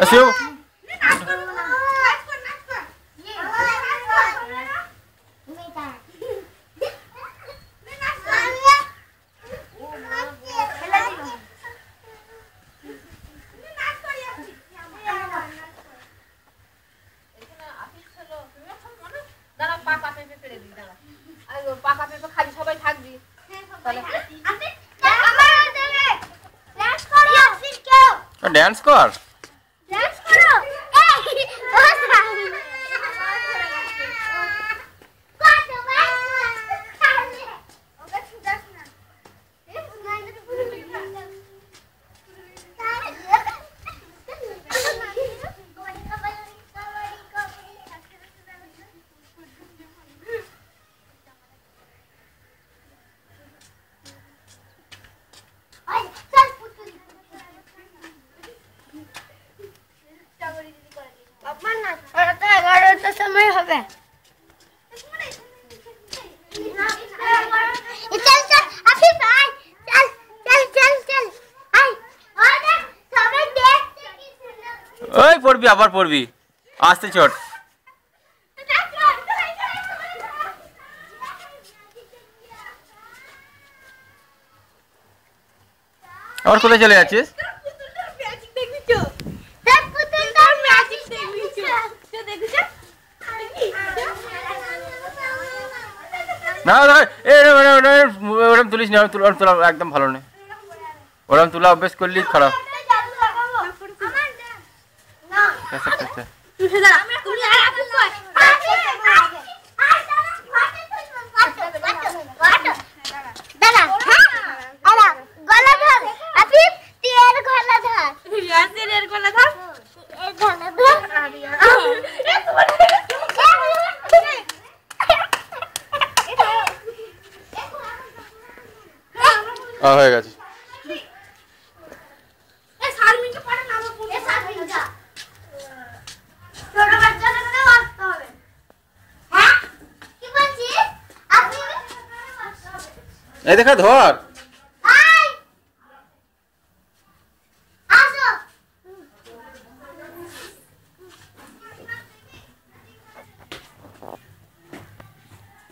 শিব পাকা পেঁপে খালি সবাই থাকবি তাহলে ড্যান্স কর। এগারোটার সময় হবে চল চল আফিফ আয় চল চল চল চল আয় ওই দেখ সবাই দেখতে কি সুন্দর ওই পড়বি আবার পড়বি আসতে চট আবার কোথায় চলে যাচ্ছিস না না ওরম তুলিস না ওরম তোলা একদম ভালো নয় ওরম তোলা অভ্যেস করলি খারাপ। বলছিস? আপনি এই দেখা ধর।